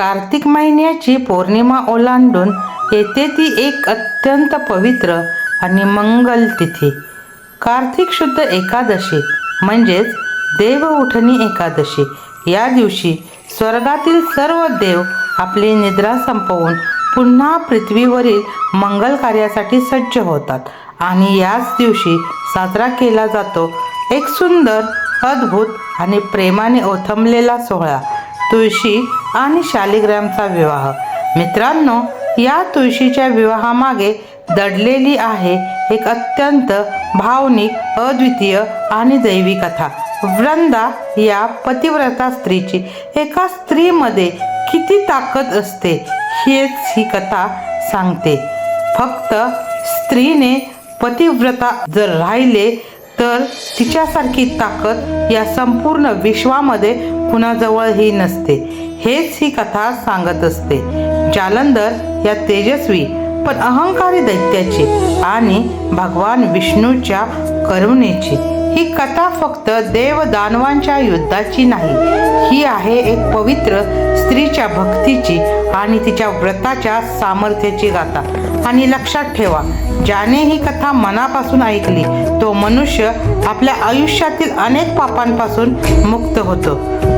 कार्तिक महिन्याची पौर्णिमा ओलांडून येते ती एक अत्यंत पवित्र आणि मंगल तिथी. कार्तिक शुद्ध एकादशी म्हणजेच देव उठणी एकादशी. या दिवशी स्वर्गातील सर्व देव आपली निद्रा संपवून पुन्हा पृथ्वीवरील मंगल कार्यासाठी सज्ज होतात आणि याच दिवशी साजरा केला जातो एक सुंदर अद्भुत आणि प्रेमाने ओथंबलेला सोहळा. तुळशी आणि शालिग्रामचा विवाह. मित्रांनो या तुळशीच्या विवाहामागे दडलेली आहे एक अत्यंत भावनिक अद्वितीय आणि दैवी कथा. वृंदा या पतिव्रता स्त्रीची एका स्त्रीमध्ये किती ताकद असते हेच ही कथा सांगते. फक्त स्त्रीने पतिव्रता जर राहिले तर तिच्यासारखी ताकद या संपूर्ण विश्वामध्ये कुणाजवळही नसते. हेच ही कथा सांगत असते. जालंधर या तेजस्वी पण अहंकारी दैत्याची आणि भगवान विष्णूच्या करुणेची. ही कथा फक्त देव दानवांच्या युद्धाची नाही. ही आहे एक पवित्र स्त्रीच्या भक्तीची आणि तिच्या व्रताच्या सामर्थ्याची गाथा. आणि लक्षात ठेवा ज्याने ही कथा मनापासून ऐकली तो मनुष्य आपल्या आयुष्यातील अनेक पापांपासून मुक्त होतो.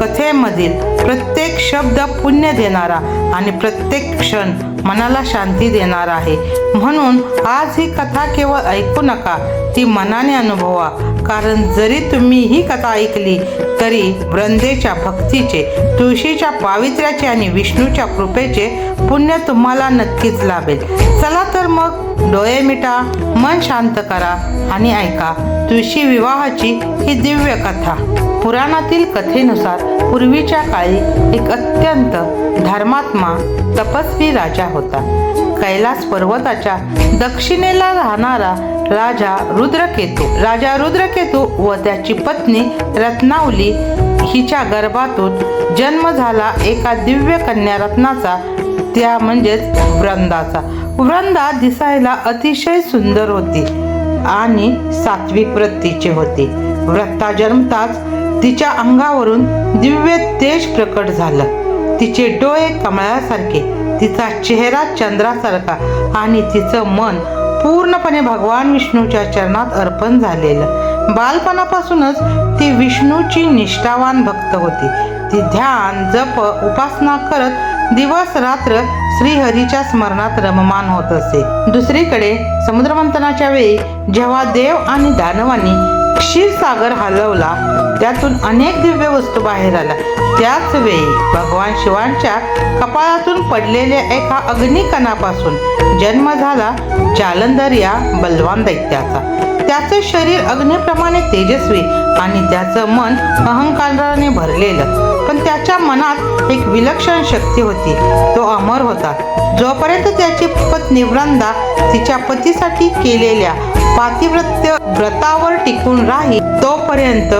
कथेमधील प्रत्येक शब्द पुण्य देणारा आणि प्रत्येक क्षण मनाला शांती देणारा आहे. म्हणून आज ही कथा केवळ ऐकू नका ती मनाने अनुभवा. कारण जरी तुम्ही ही कथा ऐकली तरी वृंदेच्या भक्तीचे तुळशीच्या पावित्र्याचे आणि विष्णूच्या कृपेचे पुण्य तुम्हाला नक्कीच लाभेल. चला तर मग डोळे मिटा मन शांत करा आणि ऐका. तुळशी विवाहाची ही दिव्य कथा. पुराणातील कथेनुसार पूर्वीच्या काळी एक अत्यंत धर्मात्मा तपस्वी राजा होता. कैलास पर्वताच्या दक्षिणेला राहणारा राजा रुद्रकेतू. राजा रुद्रकेतू व त्याची पत्नी रत्नावली हिच्या गर्भातून जन्म झाला एका दिव्य कन्या रत्नाचा त्या म्हणजेच वृंदाचा. वृंदा दिसायला अतिशय सुंदर होती आणि सात्विक वृत्तीचे होते. व्रता जन्मताच तिच्या अंगावरून दिव्य तेज प्रकट झालं. तिचे डोळे कमळासारखे तिचा चेहरा चंद्रासारखा आणि तिचं मन पूर्णपणे भगवान विष्णूच्या चरणात अर्पण झालेलं. बालपणापासूनच ती विष्णूची निष्ठावान भक्त होती. ती ध्यान जप उपासना करत दिवस रात्र श्रीहरीच्या स्मरणात रममान होत असे. दुसरीकडे समुद्रमंथनाच्या वेळी जेव्हा देव आणि दानवांनी क्षीरसागर हलवला त्यातून अनेक दिव्य वस्तू बाहेर आल्या. त्याच वेळी भगवान शिवांच्या कपाळातून पडलेल्या एका अग्निकणापासून जन्म झाला जालंधर या बलवान दैत्याचा. त्याचे शरीर अग्निप्रमाणे तेजस्वी आणि त्याचं मन अहंकाराने भरलेलं. पण त्याच्या मनात एक विलक्षण शक्ती होती. तो अमर होता. जोपर्यंत त्याची पत्नी वृंदा तिच्या पतीसाठी केलेल्या पातिव्रत्य व्रतावर टिकून राही तोपर्यंत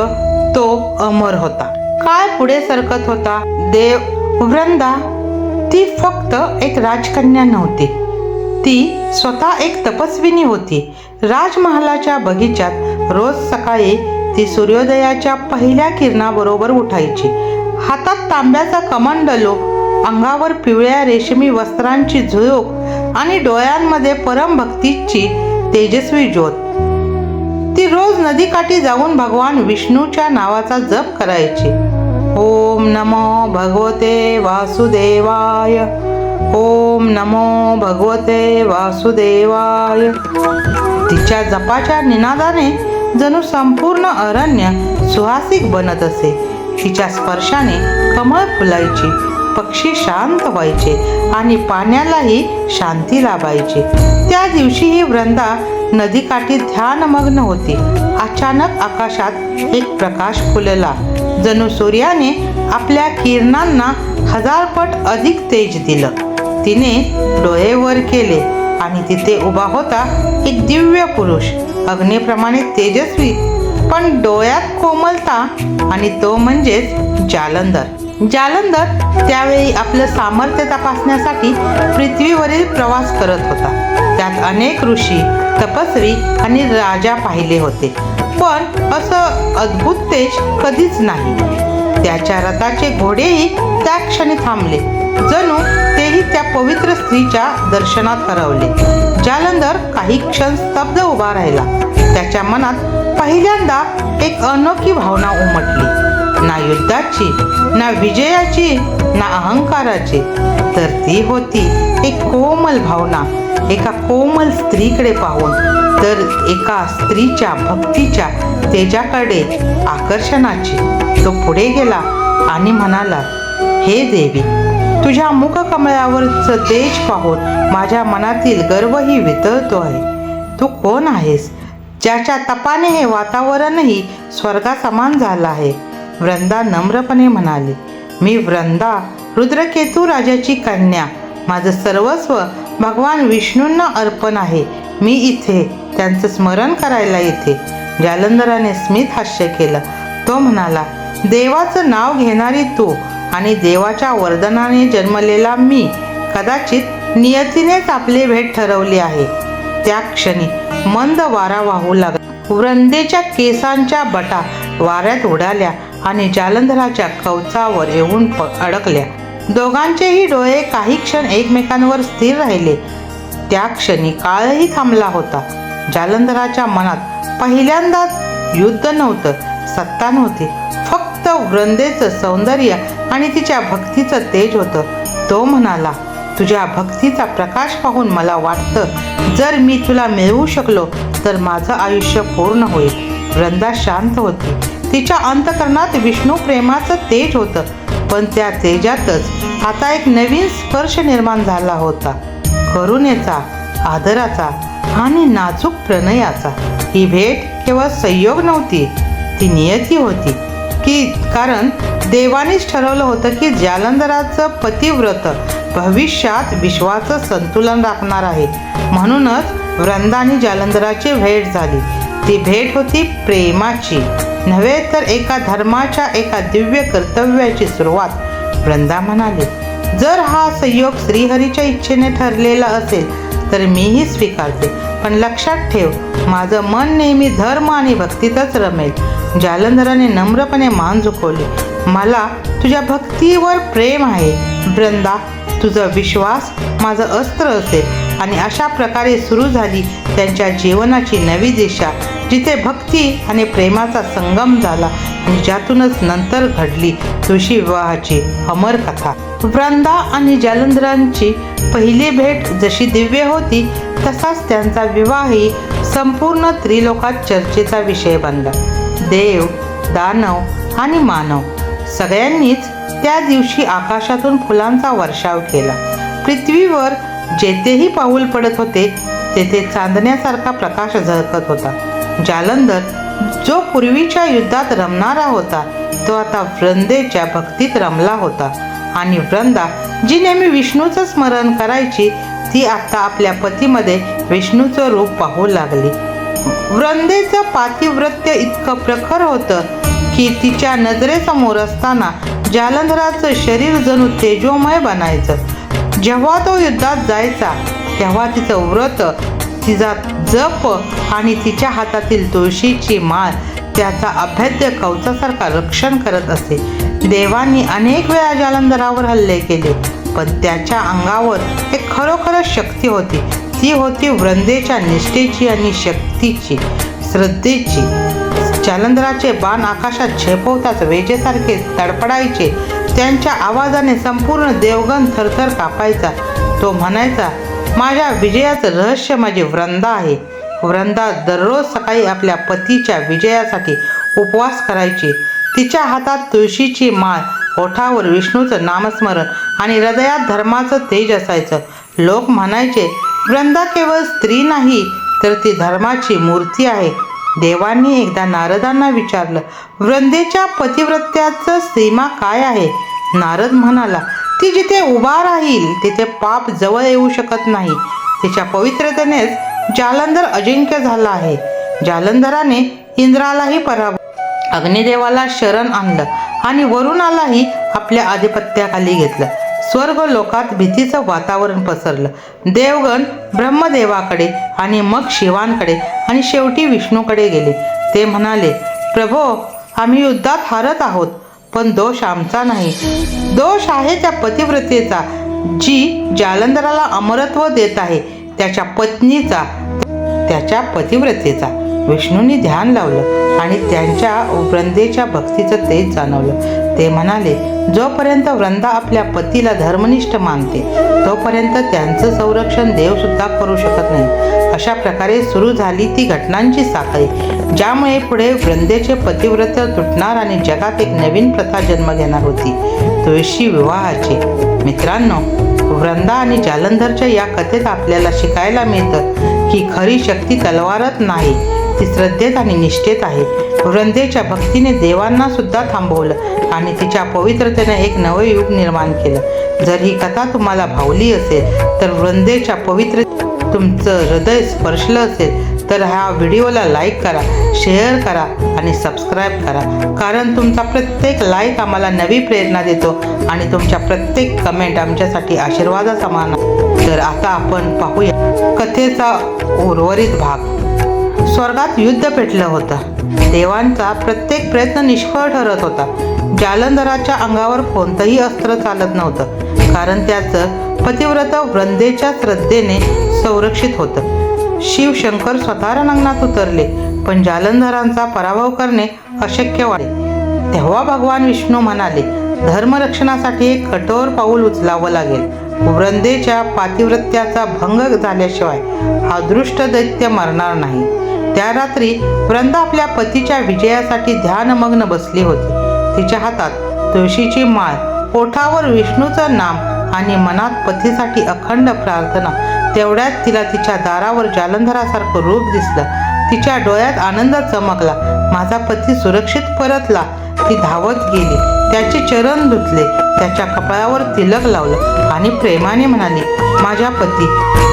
तो अमर होता. काय पुढे सरकत होता? देव वृंदा? ती फक्त एक राजकन्या नव्हती. ती स्वतः एक तपस्विनी होती. राजमहालाच्या बगीचात रोज सकाळी ती सूर्योदयाच्या पहिल्या किरणाबरोबर उठायची. हातात तांब्याचा कमंडलो अंगावर पिवळ्या रेशमी वस्त्रांची झुळूक आणि डोळ्यांमध्ये परमभक्तीची तेजस्वी ज्योत. ती रोज नदीकाठी जाऊन भगवान विष्णूच्या नावाचा जप करायची. ओम नमो भगवते वासुदेवाय. ओम नमो भगवते वासुदेवाय. तिच्या जपाच्या निनादाने जणू संपूर्ण अरण्य सुहासिक बनत असे. तिच्या स्पर्शाने कमळ फुलायची पक्षी शांत व्हायचे आणि पाण्यालाही शांती लाभायची. त्या दिवशी ही वृंदा नदीकाठी ध्यानमग्न होती. अचानक आकाशात एक प्रकाश फुलला. जणू सूर्याने आपल्या किरणांना हजार पट अधिक तेज दिलं. तिने डोळे वर केले आणि तिथे उभा होता एक दिव्य पुरुष. अग्नीप्रमाणे तेजस्वी पण डोळ्यात कोमलता आणि तो म्हणजेच जालंधर. जालंधर त्यावेळी आपलं सामर्थ्य तपासण्यासाठी पृथ्वीवरील प्रवास करत होता. त्यात अनेक ऋषी तपस्वी आणि राजा पाहिले होते. पण असं अद्भुत तेज कधीच नाही. त्याच्या रथाचे घोडेही त्या क्षणी थांबले. जणू तेही त्या पवित्र स्त्रीच्या दर्शनात हरवले. जालंधर काही क्षण स्तब्ध उभा राहिला. त्याच्या मनात पहिल्यांदा एक अनोखी भावना उमटली. ना युद्धाची ना विजयाची ना अहंकाराची. तर ती होती एक कोमल भावना एका कोमल स्त्रीकडे पाहून. तर एका स्त्रीच्या भक्तीच्या तेजाकडे आकर्षणाची. तो पुढे गेला आणि म्हणाला हे देवी तुझ्या मुखकमळावरचं तेज पाहून माझ्या मनातील गर्वही वितळतो आहे. तू कोण आहेस? ज्याच्या तपाने हे वातावरणही स्वर्गासमान झालं आहे. वृंदा नम्रपणे म्हणाली मी वृंदा रुद्रकेतू राजाची कन्या. माझं सर्वस्व भगवान विष्णूंना अर्पण आहे. मी इथे त्यांचं स्मरण करायला येते जालंधराने स्मित हास्य केलं. तो म्हणाला देवाचं नाव घेणारी तू आणि देवाच्या वर्धनाने जन्मलेला मी कदाचित नियतीनेच आपले भेट ठरवली आहे. त्या क्षणी मंद वारा वाहू लागला. वृंदेच्या केसांच्या बटा वाऱ्यात उडाल्या आणि जालंधराच्या कवचावर येऊन अडकल्या. दोघांचेही डोळे काही क्षण एकमेकांवर स्थिर राहिले. त्या क्षणी काळही थांबला होता. जालंधराच्या मनात पहिल्यांदाच युद्ध नव्हतं सत्ता नव्हती. फक्त वृंदेचं सौंदर्य आणि तिच्या भक्तीचं तेज होतं. तो म्हणाला तुझ्या भक्तीचा प्रकाश पाहून मला वाटतं जर मी तुला मिळवू शकलो तर माझं आयुष्य पूर्ण होईल. वृंदा शांत होती. तिच्या अंतकरणात विष्णू प्रेमाचं तेज होतं पण त्या तेजातच आता एक नवीन स्पर्श निर्माण झाला होता. करुणेचा आदराचा आणि नाजूक प्रणयाचा. ही भेट केवळ संयोग नव्हती ती नियती होती. की कारण देवानीच ठरवलं होतं की जालंधराचं पतिव्रत भविष्यात विश्वाचं संतुलन राखणार आहे. म्हणूनच वृंदा आणि जालंधराची भेट झाली. ती भेट होती प्रेमाची. नव्हे तर एका धर्माच्या एका दिव्य कर्तव्याची सुरुवात. वृंदा म्हणाली जर हा संयोग श्रीहरीच्या इच्छेने ठरलेला असेल तर मीही स्वीकारते. पण लक्षात ठेव माझं मन नेहमी धर्म आणि भक्तीतच रमेल. जालंधराने नम्रपणे मान झुकवली. मला तुझ्या भक्तीवर प्रेम आहे. वृंदा तुझा विश्वास माझं अस्त्र असेल आणि अशा प्रकारे सुरू झाली त्यांच्या जीवनाची नवी दिशा जिथे भक्ती आणि प्रेमाचा संगम झाला आणि ज्यातूनच नंतर घडली तुळशी विवाहाची अमर कथा. वृंदा आणि जालंधरांची पहिली भेट जशी दिव्य होती तसाच त्यांचा विवाहही संपूर्ण त्रिलोकात चर्चेचा विषय बनला. देव दानव आणि मानव. सगळ्यांनीच त्या दिवशी आकाशातून फुलांचा वर्षाव केला. पृथ्वीवर जेथेही पाऊल पडत होते तेथे चांदण्यासारखा प्रकाश झळकत होता. जालंधर जो पूर्वीच्या युद्धात रमणारा होता तो आता वृंदेच्या भक्तीत रमला होता. आणि वृंदा जी नेहमी विष्णूचं स्मरण करायची ती आता आपल्या पतीमध्ये विष्णूचं रूप पाहू लागली. वृंदेचं पातिव्रत्य इतकं प्रखर होतं की तिच्या नजरेसमोर असताना जालंधराचं शरीर जणू तेजोमय बनायचं. जेव्हा तो युद्धात जायचा तेव्हा तिचं व्रत तिचा जप आणि तिच्या हातातील तुळशीची माळ त्याचा अभेद्य कवचासारखा रक्षण करत असे. देवांनी अनेक वेळा जालंधरावर हल्ले केले पण त्याच्या अंगावर एक खरोखरच शक्ती होती. ती होती वृंदेच्या निष्ठेची आणि शक्तीची श्रद्धेची. जालंधराचे बाण आकाशात झेपवताच वेजेसारखे तडपडायचे त्यांच्या आवाजाने संपूर्ण देवगण थरथर कापायचा. तो म्हणायचा माझ्या विजयाचं रहस्य माझी वृंदा आहे. वृंदा दररोज सकाळी आपल्या पतीच्या विजयासाठी उपवास करायची. तिच्या हातात तुळशीची माळ ओठावर विष्णूचं नामस्मरण आणि हृदयात धर्माचं तेज असायचं. लोक म्हणायचे वृंदा केवळ स्त्री नाही तर ती धर्माची मूर्ती आहे. देवांनी एकदा नारदांना विचारलं वृंदेच्या पतिव्रत्याचं सीमा काय आहे? नारद म्हणाला ती जिथे उभा राहील तिथे पाप जवळ येऊ शकत नाही. तिच्या पवित्रतेनेच जालंधर अजिंक्य झाला आहे. जालंधराने इंद्रालाही पराभव अग्निदेवाला शरण आणलं आणि वरुणालाही आपल्या आधिपत्याखाली घेतलं. स्वर्ग लोकात भीतीचं वातावरण पसरलं. देवगण ब्रह्मदेवाकडे आणि मग शिवांकडे आणि शेवटी विष्णूकडे गेले. ते म्हणाले प्रभो आम्ही युद्धात हारत आहोत पण दोष आमचा नाही. दोष आहे त्या पतिव्रतेचा जी जालंधराला अमरत्व देत आहे त्याच्या पत्नीचा त्याच्या पतिव्रतेचा. विष्णूंनी ध्यान लावलं आणि त्यांच्या वृंदेच्या भक्तीचं तेज जाणवलं. ते म्हणाले जोपर्यंत वृंदा आपल्या पतीला धर्मनिष्ठ मानते तोपर्यंत त्यांचं संरक्षण देवसुद्धा करू शकत नाही. अशा प्रकारे सुरू झाली ती घटनांची साखळी ज्यामुळे पुढे वृंदेचे पतिव्रत तुटणार आणि जगात एक नवीन प्रथा जन्म घेणार होती. तुळशी विवाहाची. मित्रांनो वृंदा आणि जालंधरच्या या कथेत आपल्याला शिकायला मिळतं की खरी शक्ती तलवारच नाही ती श्रद्धेत आणि निष्ठेत आहे. वृंदेच्या भक्तीने देवांना सुद्धा थांबवलं आणि तिच्या पवित्रतेने एक नवे युग निर्माण केलं. जर ही कथा तुम्हाला भावली असेल तर वृंदेच्या पवित्र तुमचं हृदय स्पर्शलं असेल तर ह्या व्हिडिओला लाईक करा शेअर करा आणि सबस्क्राईब करा. कारण तुमचा प्रत्येक लाईक आम्हाला नवी प्रेरणा देतो आणि तुमच्या प्रत्येक कमेंट आमच्यासाठी आशीर्वादा समान तर आता आपण पाहूया कथेचा उर्वरित भाग. स्वर्गात युद्ध पेटलं होतं. देवांचा प्रत्येक प्रयत्न निष्फळ ठरत होता. जालंधराच्या अंगावर कोणतंही अस्त्र चालत नव्हतं कारण त्याचं पतिव्रत वृंदेच्या श्रद्धेने संरक्षित होतं. शिवशंकर स्वतः रणांगणात उतरले पण जालंधरांचा पराभव करणे अशक्य वाटे तेव्हा भगवान विष्णू म्हणाले धर्मरक्षणासाठी एक कठोर पाऊल उचलावं लागेल. वृंदेच्या पातिव्रत्याचा भंग झाल्याशिवाय हा दृष्ट दैत्य मरणार नाही. त्या रात्री वृंदा आपल्या पतीच्या विजयासाठी ध्यानमग्न बसली होती. तिच्या हातात तुळशीची माळ पोठावर विष्णूचं नाम आणि मनात पतीसाठी अखंड प्रार्थना तेवढ्यात तिला तिच्या दारावर जालंधरासारखं रूप दिसलं. तिच्या डोळ्यात आनंद चमकला. माझा पती सुरक्षित परतला. ती धावत गेली. त्याचे चरण धुतले. त्याच्या कपाळावर तिलक लावलं आणि प्रेमाने म्हणाली माझ्या पती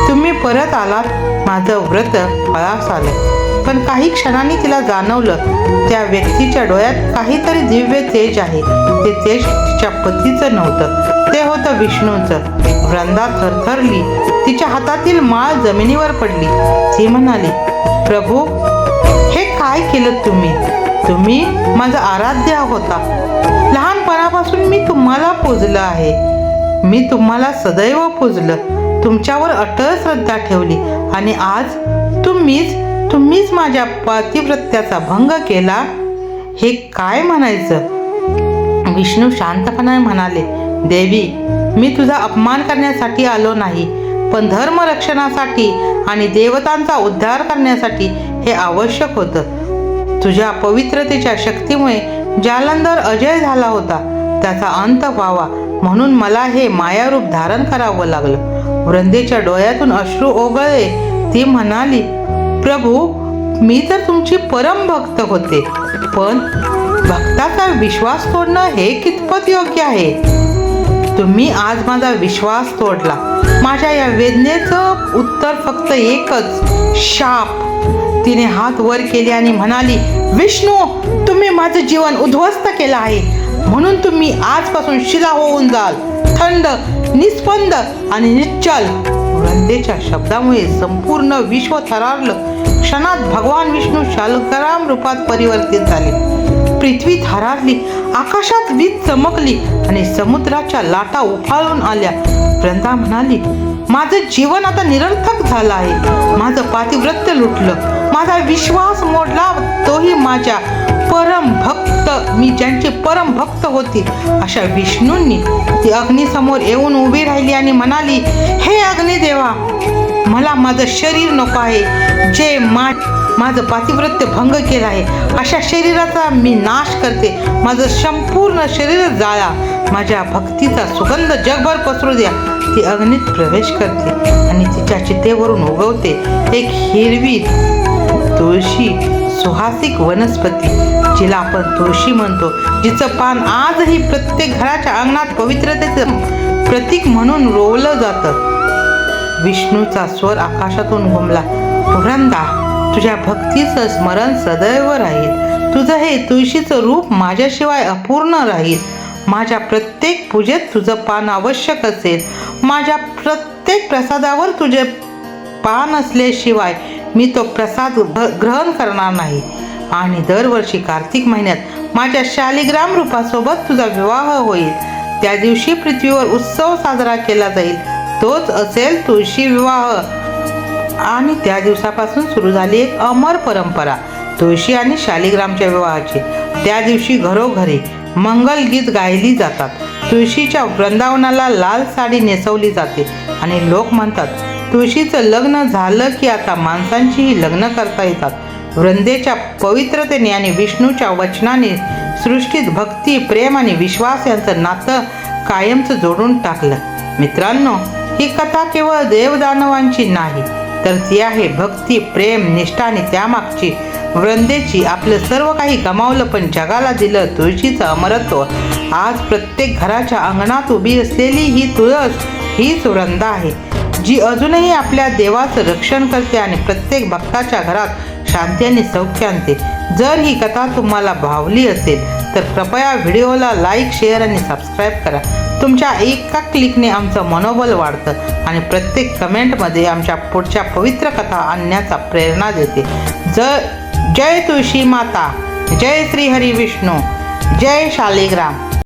तुम्ही परत आलात? माझं व्रत फळास आलं. पण काही क्षणांनी तिला जाणवलं त्या व्यक्तीच्या डोळ्यात काहीतरी दिव्य तेज आहे. ते तेज तिच्या पतीचं नव्हतं. ते होतं विष्णूचं. वृंदा थरथरली. तिच्या हातातील माळ जमिनीवर पडली. ती म्हणाली प्रभू हे काय केलं तुम्ही? तुम्ही माझा आराध्य होता. लहानपणापासून मी तुम्हाला पूजलं आहे. मी तुम्हाला सदैव पूजलं. तुमच्यावर अटळ श्रद्धा ठेवली आणि आज तुम्हीच तुम्हीच माझ्या पातिव्रत्याचा भंग केला? हे काय म्हणायचं? विष्णू शांतपणे म्हणाले देवी मी तुझा अपमान करण्यासाठी आलो नाही पण धर्मरक्षणासाठी आणि देवतांचा उद्धार करण्यासाठी हे आवश्यक होतं. तुझ्या पवित्रतेच्या शक्तीमुळे जालंधर अजय झाला होता. त्याचा अंत व्हावा म्हणून मला हे मायारूप धारण करावं लागलं. वृंदेच्या डोळ्यातून अश्रू ओघळले. ती म्हणाली प्रभू मी तर तुमची परम भक्त होते पण भक्ताचा विश्वास तोडणं हे कितपत योग्य आहे? तुम्ही आज माझा विश्वास तोडला. माझ्या या वेदनेचं उत्तर फक्त एकच शाप. तिने हात वर केले आणि म्हणाली विष्णू तुम्ही माझं जीवन उद्ध्वस्त केलं आहे. म्हणून तुम्ही आजपासून शिला होऊन जाल. थंड निस्पंद आणि निश्चल. वृंदेच्या शब्दामुळे संपूर्ण विश्व थरारलं. क्षणात भगवान विष्णू शालग्राम रूपात परिवर्तित झाले. पृथ्वी थरारली आकाशात वीज चमकली आणि समुद्राच्या लाटा उफाळून आल्या. वृंदा म्हणाली माझं जीवन आता निरर्थक झालं आहे. माझं पातिव्रत्य लुटलं. माझा विश्वास मोडला तोही माझ्या. परम भक्त मी ज्यांचे परम भक्त होते अशा विष्णूंनी ती अग्नीसमोर येऊन उभी राहिली आणि म्हणाली हे अग्निदेवा मला माझं शरीर नको आहे. जे मा माझं पातिव्रत्य भंग केलं आहे अशा शरीराचा मी नाश करते. माझं संपूर्ण शरीर जाळा. माझ्या भक्तीचा सुगंध जगभर पसरू द्या. ती अग्नीत प्रवेश करते आणि तिच्या चितेवरून उगवते एक हिरवी तुळशी. सुहासिक वनस्पती जिला आपण तुळशी म्हणतो जिचं पान आजही प्रत्येक घराच्या अंगणात पवित्रतेचं प्रतीक म्हणून रोवलं जातं. विष्णूचा स्वर आकाशातून घुमला. वृंदा तुझ्या भक्तीचं स्मरण सदैव राहील. तुझं हे तुळशीचं रूप माझ्याशिवाय अपूर्ण राहील. माझ्या प्रत्येक पूजेत तुझं पान आवश्यक असेल. माझ्या प्रत्येक प्रसादावर तुझे पान असल्याशिवाय मी तो प्रसाद ग्रहण करणार नाही. आणि दरवर्षी कार्तिक महिन्यात माझ्या शालिग्राम रूपासोबत तुझा विवाह होईल. त्या दिवशी पृथ्वीवर उत्सव साजरा केला जाईल. तोच असेल तुळशी विवाह. आणि त्या दिवसापासून सुरू झाली एक अमर परंपरा तुळशी आणि शालिग्रामच्या विवाहाची. त्या दिवशी घरोघरी मंगल गीत गायली जातात. तुळशीच्या वृंदावनाला लाल साडी नेसवली जाते. आणि लोक म्हणतात तुळशीचं लग्न झालं की आता माणसांचीही लग्न करता येतात. वृंदेच्या पवित्रतेने आणि विष्णूच्या वचनाने सृष्टीत भक्ती प्रेम आणि विश्वास यांचं नातं कायमचं जोडून टाकलं. मित्रांनो ही कथा केवळ देवदानवांची नाही तर ती आहे भक्ती प्रेम निष्ठा आणि त्यामागची. वृंदेची आपलं सर्व काही गमावलं पण जगाला दिलं तुळशीचं अमरत्व. आज प्रत्येक घराच्या अंगणात उभी असलेली ही तुळस हीच वृंदा आहे. जी अजूनही आपल्या देवाचं रक्षण करते आणि प्रत्येक भक्ताच्या घरात शांती आणि सौख्य आणते. जर ही कथा तुम्हाला भावली असेल तर कृपया व्हिडिओला लाईक शेअर आणि सबस्क्राईब करा. तुमच्या एका क्लिकने आमचं मनोबल वाढतं आणि प्रत्येक कमेंटमध्ये आमच्या पुढच्या पवित्र कथा आणण्याचा प्रेरणा देते. ज जय तुळशी माता जय श्री हरी विष्णू जय शालिग्राम.